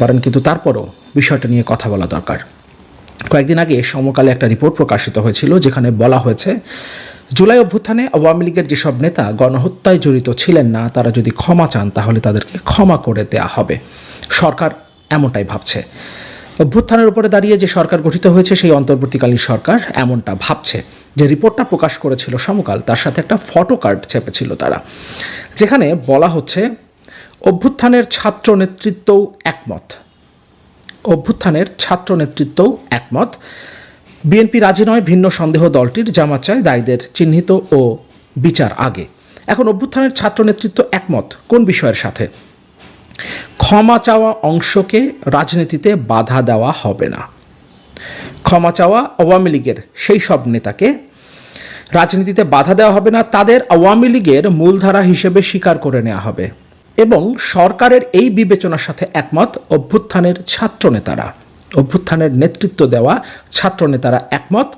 পারেন, কিন্তু তারপরও বিষয়টা নিয়ে কথা বলা দরকার। কয়েকদিন আগে সমকালে একটা রিপোর্ট প্রকাশিত হয়েছিল, যেখানে বলা হয়েছে, জুলাই অভ্যুত্থানে আওয়ামী লীগের যেসব নেতা গণহত্যায় জড়িত ছিলেন না, তারা যদি ক্ষমা চান, তাহলে তাদেরকে ক্ষমা করে দেয়া হবে। সরকার এমনটাই ভাবছে। অভ্যুত্থানের উপরে দাঁড়িয়ে যে সরকার গঠিত হয়েছে, সেই অন্তর্বর্তীকালীন সরকার এমনটা ভাবছে। যে রিপোর্টটা প্রকাশ করেছিল সমকাল, তার সাথে একটা ফটো কার্ড চেপেছিল তারা। যেখানে বলা হচ্ছে অভ্যুত্থানের ছাত্র নেতৃত্বও একমত। অভ্যুত্থানের ছাত্র নেতৃত্বও একমত। বিএনপি রাজি নয় ভিন্ন সন্দেহ দলটির জামাত চায় দায়ীদের চিহ্নিত ও বিচার আগে। এখন অভ্যুত্থানের ছাত্র নেতৃত্ব একমত, কোন বিষয়ের সাথে? ক্ষমা চাওয়া অংশকে রাজনীতিতে বাধা দেওয়া হবে না। ক্ষমা চাওয়া আওয়ামী লীগের সেই সব নেতাকে রাজনীতিতে বাধা দেওয়া হবে না, তাদের আওয়ামী লীগের মূলধারা হিসেবে স্বীকার করে নেওয়া হবে। এবং সরকারের এই বিবেচনার সাথে একমত অভ্যুত্থানের ছাত্র নেতারা অভ্যুত্থানের নেতৃত্ব দেওয়া ছাত্র নেতারা একমত,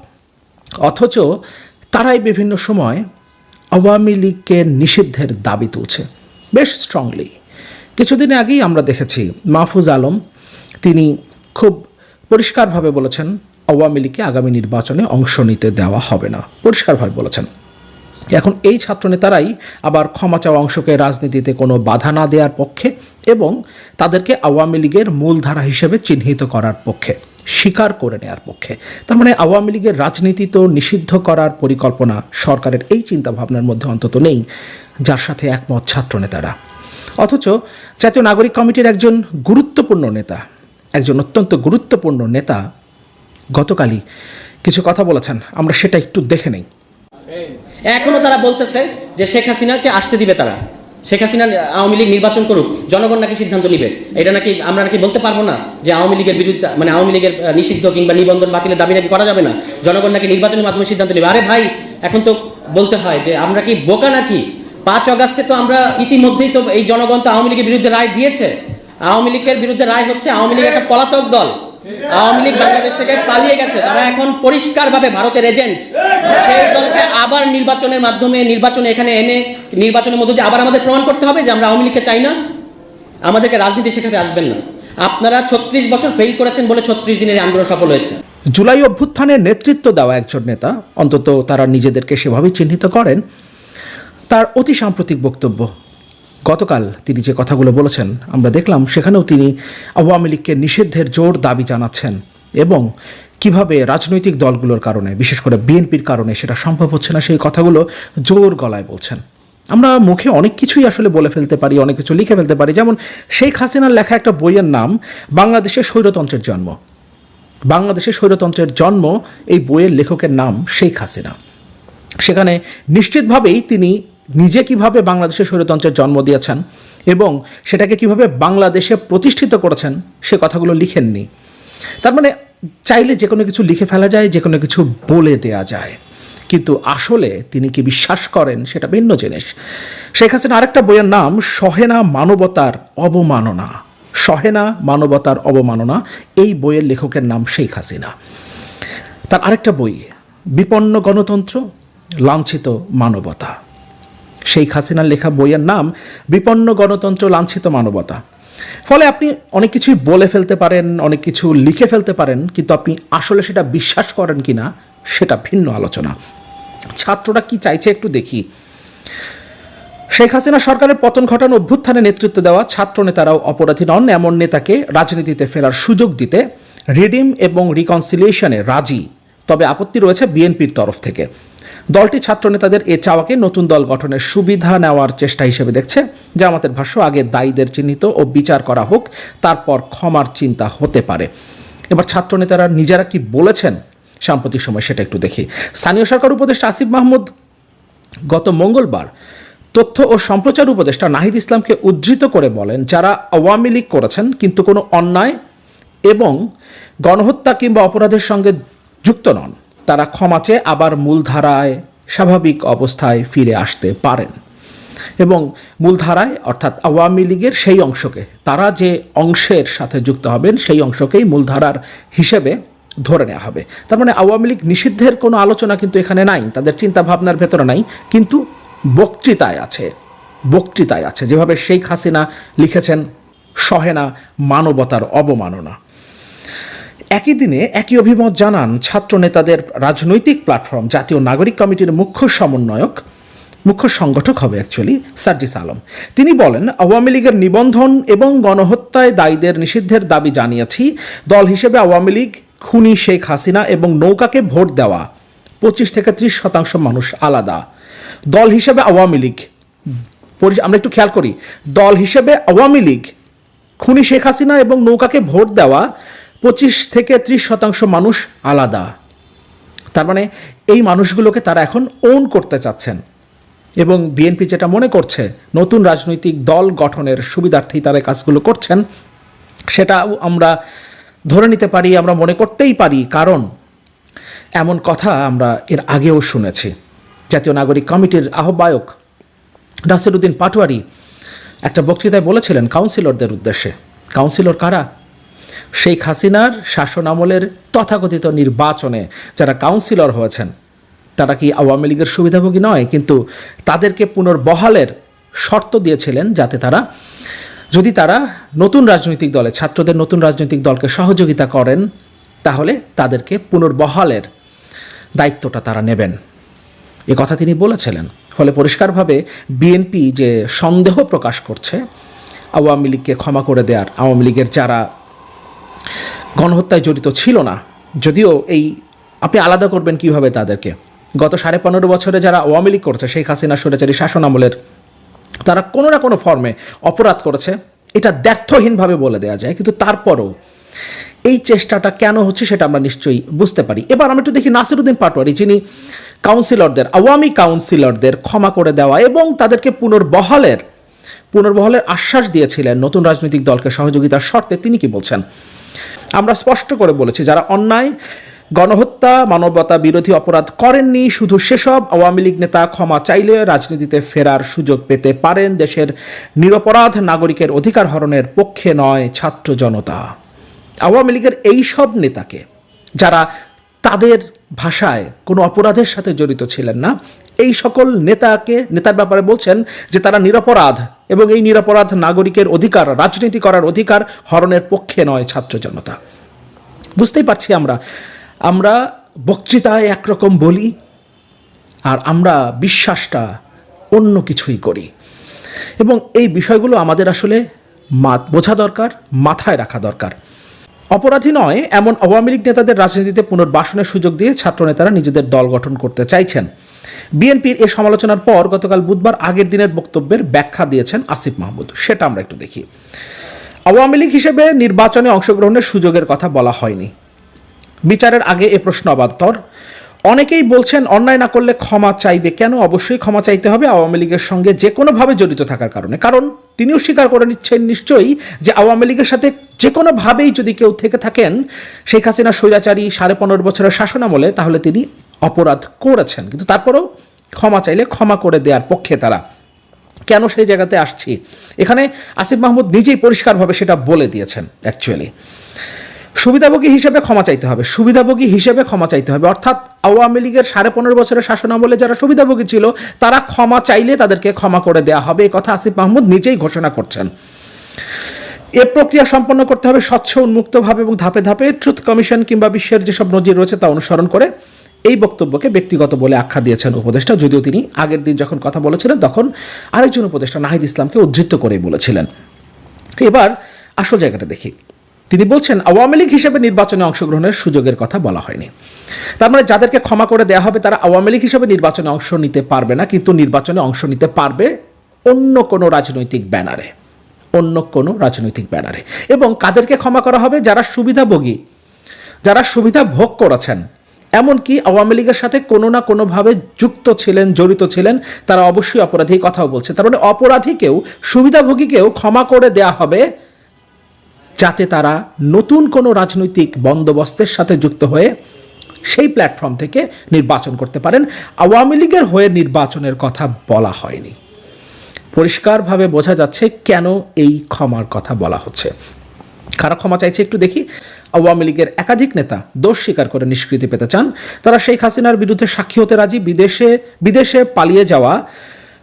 অথচ তারাই বিভিন্ন সময় আওয়ামী লীগকে নিষিদ্ধের দাবি তুলছে, বেশ স্ট্রংলি কিছুদিন আগেই আমরা দেখেছি মাহফুজ আলম, তিনি খুব পরিষ্কারভাবে বলেছেন, আওয়ামী লীগকে আগামী নির্বাচনে অংশ নিতে দেওয়া হবে না। পরিষ্কারভাবে বলেছেন। এখন এই ছাত্রনেতারাই আবার ক্ষমা চাওয়া অংশকে রাজনীতিতে কোনো বাধা না দেওয়ার পক্ষে এবং তাদেরকে আওয়ামী লীগের মূলধারা হিসেবে চিহ্নিত করার পক্ষে, স্বীকার করে নেওয়ার পক্ষে। তার মানে আওয়ামী লীগের রাজনীতি তো নিষিদ্ধ করার পরিকল্পনা সরকারের এই চিন্তাভাবনার মধ্যে অন্তত নেই, যার সাথে একমত ছাত্রনেতারা। অথচ জাতীয় নাগরিক কমিটির একজন গুরুত্বপূর্ণ নেতা, একজন অত্যন্ত গুরুত্বপূর্ণ নেতা গতকালই কিছু কথা বলেছেন, আমরা সেটা একটু দেখে নেই। এখনও তারা বলতেছে যে শেখ হাসিনাকে আসতে দিবে তারা। শেখ হাসিনা আওয়ামী লীগ নির্বাচন করুক, জনগণ নাকি সিদ্ধান্ত নিবে। এটা নাকি আমরা নাকি বলতে পারব না যে আওয়ামী লীগের বিরুদ্ধে মানে আওয়ামী লীগের নিষিদ্ধ কিংবা নিবন্ধন বাতিলের দাবি নাকি করা যাবে না? জনগণ নাকি নির্বাচনের মাধ্যমে সিদ্ধান্ত নেবে। আরে ভাই, এখন তো বলতে হয় যে আমরা কি বোকা নাকি? পাঁচ অগাস্টে তো আমরা ইতিমধ্যেই তো এই জনগণ তো আওয়ামী লীগের বিরুদ্ধে রায় দিয়েছে। আওয়ামী লীগের বিরুদ্ধে রায় হচ্ছে আওয়ামী লীগ একটা পলাতক দল। আওয়ামী লীগ বাংলাদেশ থেকে পালিয়ে গেছে। তারা এখন পরিষ্কারভাবে ভারতের এজেন্ট। সেই দলকে আবার নির্বাচনের মাধ্যমে, নির্বাচনে এখানে এনে, নির্বাচনের মধ্যে দিয়ে আবার আমাদের প্রমাণ করতে হবে যে আমরা আওয়ামী লীগকে চাই না। আমাদেরকে রাজনীতি শেখাতে আসবেন না। আপনারা ছত্রিশ বছর ফেল করেছেন বলে ছত্রিশ দিনের আন্দোলন সফল হয়েছে। জুলাই অভ্যুত্থানের নেতৃত্ব দেওয়া একজন নেতা, অন্তত তারা নিজেদেরকে সেভাবেই চিহ্নিত করেন, তার অতি সাম্প্রতিক বক্তব্য। গতকাল তিনি যে কথাগুলো বলেছেন, আমরা দেখলাম সেখানেও তিনি আওয়ামী লীগকে নিষিদ্ধের জোর দাবি জানাচ্ছেন এবং কীভাবে রাজনৈতিক দলগুলোর কারণে, বিশেষ করে বিএনপির কারণে সেটা সম্ভব হচ্ছে না, সেই কথাগুলো জোর গলায় বলছেন। আমরা মুখে অনেক কিছুই আসলে বলে ফেলতে পারি, অনেক কিছু লিখে ফেলতে পারি। যেমন শেখ হাসিনার লেখা একটা বইয়ের নাম, বাংলাদেশের স্বৈরতন্ত্রের জন্ম। বাংলাদেশের স্বৈরতন্ত্রের জন্ম এই বইয়ের লেখকের নাম শেখ হাসিনা। সেখানে নিশ্চিতভাবেই তিনি নিজে কীভাবে বাংলাদেশের স্বৈরতন্ত্রের জন্ম দিয়েছেন এবং সেটাকে কীভাবে বাংলাদেশে প্রতিষ্ঠিত করেছেন, সে কথাগুলো লিখেননি। তার মানে চাইলে যে কোনো কিছু লিখে ফেলা যায়, যে কোনো কিছু বলে দেয়া যায়। কিন্তু আসলে তিনি কি বিশ্বাস করেন সেটা ভিন্ন জিনিস। শেখ হাসিনা আরেকটা বইয়ের নাম, সহেনা মানবতার অবমাননা। সহেনা মানবতার অবমাননা, এই বইয়ের লেখকের নাম শেখ হাসিনা। তার আরেকটা বই, বিপন্ন গণতন্ত্র, লাঞ্ছিত মানবতা। শেখ হাসিনার লেখা বইয়ের নাম বিপন্ন গণতন্ত্র লাঞ্ছিত মানবতা। ফলে আপনি অনেক কিছুই বলে ফেলতে পারেন, অনেক কিছু লিখে ফেলতে পারেন, কিন্তু আপনি আসলে সেটা বিশ্বাস করেন কি না সেটা ভিন্ন আলোচনা। ছাত্ররা কি চাইছে একটু দেখি। শেখ হাসিনা সরকারের পতন ঘটানো অভ্যুত্থানে নেতৃত্ব দেওয়া ছাত্র নেতারাও অপরাধী নন, এমন নেতাকে রাজনীতিতে ফেরার সুযোগ দিতে রিডিম এবং রিকনসিলিয়েশনে রাজি। তবে আপত্তি রয়েছে বিএনপির তরফ থেকে। দলটি ছাত্র নেতাদের এ চাওয়াকে নতুন দল গঠনের সুবিধা নেওয়ার চেষ্টা হিসেবে দেখছে। জামাতের ভাষ্য, আগে দায়ীদের চিহ্নিত ও বিচার করা হোক, তারপর ক্ষমার চিন্তা হতে পারে। এবার ছাত্র নেতারা নিজেরা কি বলেছেন? সাম্প্রতিক সময় সেটা একটু দেখি। স্থানীয় সরকার উপদেষ্টা আসিফ মাহমুদ গত মঙ্গলবার তথ্য ও সম্প্রচার উপদেষ্টা নাহিদ ইসলামকে উদ্ধৃত করে বলেন, যারা আওয়ামী লীগ করেছেন, কিন্তু কোনো অন্যায় এবং গণহত্যা কিংবা অপরাধের সঙ্গে যুক্ত নন। তারা ক্ষমা চেয়ে আবার মূলধারায় স্বাভাবিক অবস্থায় ফিরে আসতে পারেন। এবং মূলধারায়, অর্থাৎ আওয়ামী লীগের সেই অংশকে, তারা যে অংশের সাথে যুক্ত হবেন, সেই অংশকেই মূলধারার হিসেবে ধরে নেওয়া হবে। তার মানে আওয়ামী লীগ নিষিদ্ধের কোনো আলোচনা কিন্তু এখানে নাই, তাদের চিন্তা ভাবনার ভেতরে নাই, কিন্তু বক্তৃতায় আছে বক্তৃতায় আছে। যেভাবে শেখ হাসিনা লিখেছেন সহেনা মানবতার অবমাননা। একই দিনে একই অভিমত জানান ছাত্র নেতাদের রাজনৈতিক প্ল্যাটফর্ম, জাতীয় নাগরিক কমিটির মুখ্য সমন্বয়ক, মুখ্য সংগঠক হবে অ্যাকচুয়ালি সার্জিস আলম। তিনি বলেন, আওয়ামী লীগের নিবন্ধন এবং গণহত্যায় দায়ীদের নিষিদ্ধের দাবি জানিয়েছি। দল হিসেবে আওয়ামী লীগ, খুনি শেখ হাসিনা এবং নৌকাকে ভোট দেওয়া, পঁচিশ থেকে ত্রিশ শতাংশ মানুষ আলাদা। দল হিসেবে আওয়ামী লীগ আমরা একটু খেয়াল করি, দল হিসেবে আওয়ামী লীগ, খুনি শেখ হাসিনা এবং নৌকাকে ভোট দেওয়া পঁচিশ থেকে ত্রিশ শতাংশ মানুষ আলাদা। তার মানে এই মানুষগুলোকে তারা এখন ওন করতে চাচ্ছেন। এবং বিএনপি যেটা মনে করছে, নতুন রাজনৈতিক দল গঠনের সুবিধার্থেই তারা কাজগুলো করছেন সেটা আমরা ধরে নিতে পারি, আমরা মনে করতেই পারি। কারণ এমন কথা আমরা এর আগেও শুনেছি। জাতীয় নাগরিক কমিটির আহ্বায়ক নাসিরুদ্দিন পাটোয়ারি একটা বক্তৃতায় বলেছিলেন কাউন্সিলরদের উদ্দেশ্যে। কাউন্সিলর কারা? শেখ হাসিনার শাসন আমলের তথাকথিত নির্বাচনে যারা কাউন্সিলর হয়েছেন, তারা কি আওয়ামী লীগের সুবিধাভোগী নয়? কিন্তু তাদেরকে পুনর্বহালের শর্ত দিয়েছিলেন যাতে তারা, যদি তারা নতুন রাজনৈতিক দলে, ছাত্রদের নতুন রাজনৈতিক দলকে সহযোগিতা করেন, তাহলে তাদেরকে পুনর্বহালের দায়িত্বটা তারা নেবেন। এ কথা তিনি বলেছিলেন। ফলে পরিষ্কারভাবে বিএনপি যে সন্দেহ প্রকাশ করছে, আওয়ামী লীগকে ক্ষমা করে দেওয়ার আওয়ামী লীগের যারা গণহত্যায় জড়িত ছিল না। যদিও এই, আপনি আলাদা করবেন কীভাবে তাদেরকে? গত সাড়ে পনেরো বছরে যারা আওয়ামী লীগ করছে, শেখ হাসিনা স্বৈরাচারী শাসন আমলের, তারা কোনো না কোনো ফর্মে অপরাধ করেছে। এটা দ্ব্যর্থহীনভাবে বলে দেওয়া যায়, কিন্তু তারপরও এই চেষ্টাটা কেন হচ্ছে সেটা আমরা নিশ্চয়ই বুঝতে পারি। এবার আমি একটু দেখি নাসিরুদ্দিন পাটোয়ারি, যিনি কাউন্সিলরদের আওয়ামী কাউন্সিলরদের ক্ষমা করে দেওয়া এবং তাদেরকে পুনর্বহালের পুনর্বহালের আশ্বাস দিয়েছিলেন নতুন রাজনৈতিক দলকে সহযোগিতার শর্তে। তিনি কি বলছেন? আমরা স্পষ্ট করে বলেছি, যারা অন্যায়, গণহত্যা, মানবতা বিরোধী অপরাধ করেননি, শুধু সেসব আওয়ামী লীগ নেতা ক্ষমা চাইলে রাজনীতিতে ফেরার সুযোগ পেতে পারেন। দেশের নিরপরাধ নাগরিকের অধিকার হরণের পক্ষে নয় ছাত্র জনতা। আওয়ামী লীগের এই সব নেতাকে, যারা তাদের ভাষায় কোনো অপরাধের সাথে জড়িত ছিলেন না এই সকল নেতাকে, নেতার ব্যাপারে বলছেন যে তারা নিরপরাধ এবং এই নিরপরাধ নাগরিকের অধিকার, রাজনীতি করার অধিকার হরণের পক্ষে নয় ছাত্র জনতা। বুঝতেই পারছি আমরা। আমরা বক্তৃতায় একরকম বলি আর আমরা বিশ্বাসটা অন্য কিছুই করি। এবং এই বিষয়গুলো আমাদের আসলে বোঝা দরকার, মাথায় রাখা দরকার। অপরাধী নয়, এমন আওয়ামী লীগ নেতাদের রাজনীতিতে পুনর্বাসনের সুযোগ দিয়ে ছাত্রনেতারা নিজেদের দল গঠন করতে চাইছেন। বিএনপির এ সমালোচনার পর গতকাল বুধবার আগের দিনের বক্তব্যের ব্যাখ্যা দিয়েছেন আসিফ মাহমুদ। সেটা আমরা একটু দেখি। আওয়ামী লীগ হিসেবে নির্বাচনে অংশগ্রহণের সুযোগের কথা বলা হয়নি। বিচারের আগে এ প্রশ্ন অবান্তর অনেকেই বলছেন, অন্যায় না করলে ক্ষমা চাইবে কেন? অবশ্যই ক্ষমা চাইতে হবে আওয়ামী লীগের সঙ্গে যে কোনোভাবে জড়িত থাকার কারণে। কারণ তিনিও স্বীকার করে নিচ্ছেন নিশ্চয়ই যে আওয়ামী লীগের সাথে যে কোনোভাবেই যদি কেউ থেকে থাকেন, শেখ হাসিনা স্বৈরাচারী সাড়ে পনেরো বছরের শাসনামলে, তাহলে তিনি অপরাধ করেছেন। কিন্তু তারপরেও ক্ষমা চাইলে ক্ষমা করে দেওয়ার পক্ষে তারা। কেন সেই জায়গাতে আসছি? এখানে আসিফ মাহমুদ নিজেই পরিষ্কারভাবে সেটা বলে দিয়েছেন অ্যাকচুয়ালি সুবিধাভোগী হিসেবে ক্ষমা চাইতে হবে। সুবিধাভোগী হিসেবে ক্ষমা চাইতে হবে। অর্থাৎ আওয়ামী লীগের সাড়ে পনেরো বছরের শাসনামলে যারা সুবিধাভোগী ছিল, তারা ক্ষমা চাইলে তাদেরকে ক্ষমা করে দেওয়া হবে। এই কথা আসিফ মাহমুদ নিজেই ঘোষণা করছেন। এ প্রক্রিয়া সম্পন্ন করতে হবে স্বচ্ছ, উন্মুক্তভাবে এবং ধাপে ধাপে। ট্রুথ কমিশন কিংবা বিশ্বের যেসব নজির রয়েছে তা অনুসরণ করে। এই বক্তব্যকে ব্যক্তিগত বলে আখ্যা দিয়েছেন উপদেষ্টা। যদিও তিনি আগের দিন যখন কথা বলেছিলেন, তখন আরেকজন উপদেষ্টা নাহিদ ইসলামকে উদ্ধৃত করে বলেছিলেন। এবার আসল জায়গাটা দেখি। তিনি বলছেন, আওয়ামী লীগ হিসেবে নির্বাচনে অংশগ্রহণের সুযোগের কথা বলা হয়নি। তার মানে যাদেরকে ক্ষমা করে দেওয়া হবে, তারা আওয়ামী লীগ হিসেবে নির্বাচনে অংশ নিতে পারবে না, কিন্তু নির্বাচনে অংশ নিতে পারবে অন্য কোনো রাজনৈতিক ব্যানারে। অন্য কোনো রাজনৈতিক ব্যানারে। এবং কাদেরকে ক্ষমা করা হবে? যারা সুবিধাভোগী, যারা সুবিধা ভোগ করেছেন এমনকি আওয়ামী লীগের সাথে কোনো না কোনোভাবে যুক্ত ছিলেন, জড়িত ছিলেন, তারা অবশ্যই অপরাধী কথাও বলছে। তার মানে অপরাধীকেও, সুবিধাভোগীকেও ক্ষমা করে দেয়া হবে যাতে তারা নতুন কোনো রাজনৈতিক বন্দোবস্তের সাথে যুক্ত হয়ে সেই প্ল্যাটফর্ম থেকে নির্বাচন করতে পারেন। আওয়ামী লীগের হয়ে নির্বাচনের কথা বলা হয়নি। পরিষ্কারভাবে বোঝা যাচ্ছে কেন এই ক্ষমার কথা বলা হচ্ছে। কারা ক্ষমা চাইছে একটু দেখি। আওয়ামী লীগের একাধিক নেতা দোষ স্বীকার করে নিষ্কৃতি পেতে চান। তারা শেখ হাসিনার বিরুদ্ধে সাক্ষী হতে রাজি। বিদেশে বিদেশে পালিয়ে যাওয়া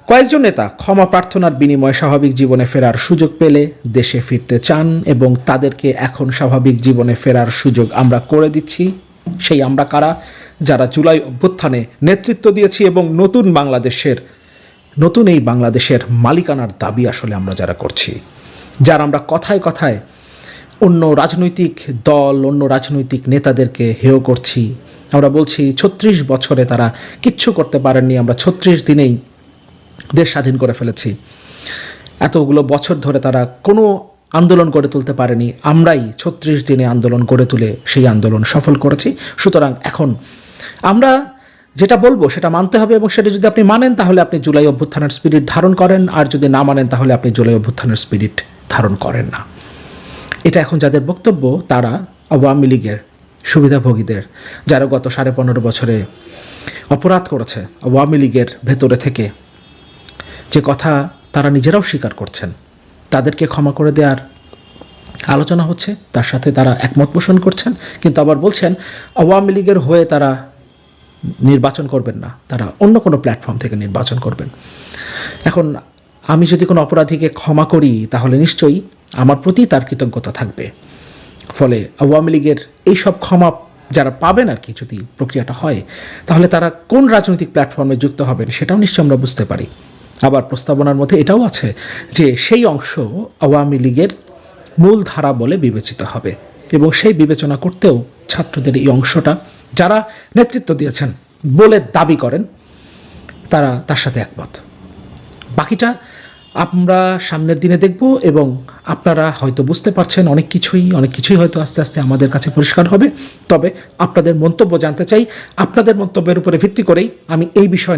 কয়েকজন নেতা ক্ষমা প্রার্থনার বিনিময়ে স্বাভাবিক জীবনে ফেরার সুযোগ পেলে দেশে ফিরতে চান এবং তাদেরকে এখন স্বাভাবিক জীবনে ফেরার সুযোগ আমরা করে দিচ্ছি। সেই আমরা কারা? যারা জুলাই অভ্যুত্থানে নেতৃত্ব দিয়েছি এবং নতুন বাংলাদেশের, নতুন এই বাংলাদেশের মালিকানার দাবি আসলে আমরা যারা করছি। যারা আমরা কথায় কথায় অন্য রাজনৈতিক দল, অন্য রাজনৈতিক নেতাদেরকে হেয় করছি। আমরা বলছি, ছত্রিশ বছরে তারা কিচ্ছু করতে পারেননি, আমরা ছত্রিশ দিনেই দেশ স্বাধীন করে ফেলেছি। এতগুলো বছর ধরে তারা কোনো আন্দোলন গড়ে তুলতে পারেনি, আমরাই ছত্রিশ দিনে আন্দোলন গড়ে তুলে সেই আন্দোলন সফল করেছি। সুতরাং এখন আমরা যেটা বলব, সেটা মানতে হবে এবং সেটা যদি আপনি মানেন, তাহলে আপনি জুলাই অভ্যুত্থানের স্পিরিট ধারণ করেন, আর যদি না মানেন, তাহলে আপনি জুলাই অভ্যুত্থানের স্পিরিট ধারণ করেন না। এটা এখন যাদের বক্তব্য, তারা আওয়ামী লীগের সুবিধাভোগীদের, যারা গত সাড়ে পনেরো বছরে অপরাধ করেছে, আওয়ামী লীগের ভেতরে থেকে যে কথা তারা নিজেরাও স্বীকার করছেন, তাদেরকে ক্ষমা করে দেওয়ার আলোচনা হচ্ছে, তার সাথে তারা একমত পোষণ করছেন, কিন্তু আবার বলছেন, আওয়ামী লীগের হয়ে তারা নির্বাচন করবেন না, তারা অন্য কোনো প্ল্যাটফর্ম থেকে নির্বাচন করবেন। এখন আমি যদি কোনো অপরাধীকে ক্ষমা করি, তাহলে নিশ্চয়ই আমার প্রতি তার কৃতজ্ঞতা থাকবে। ফলে আওয়ামী লীগের এইসব ক্ষমা যারা পাবেন আর কি যদি প্রক্রিয়াটা হয়, তাহলে তারা কোন রাজনৈতিক প্ল্যাটফর্মে যুক্ত হবেন সেটাও নিশ্চয়ই আমরা বুঝতে পারি। আবার প্রস্তাবনার মধ্যে এটাও আছে যে সেই অংশ আওয়ামী লীগের মূল ধারা বলে বিবেচিত হবে এবং সেই বিবেচনা করতেও ছাত্রদের এই অংশটা যারা নেতৃত্ব দিয়েছেন বলে দাবি করেন, তারা তার সাথে একমত। বাকিটা আমরা সামনের দিনে দেখব এবং আপনারা হয়তো বুঝতে পারছেন অনেক কিছুই অনেক কিছুই হয়তো আস্তে আস্তে আমাদের কাছে পরিষ্কার হবে। তবে আপনাদের মন্তব্য জানতে চাই, আপনাদের মন্তব্যের উপরে ভিত্তি করেই আমি এই বিষয় নিয়ে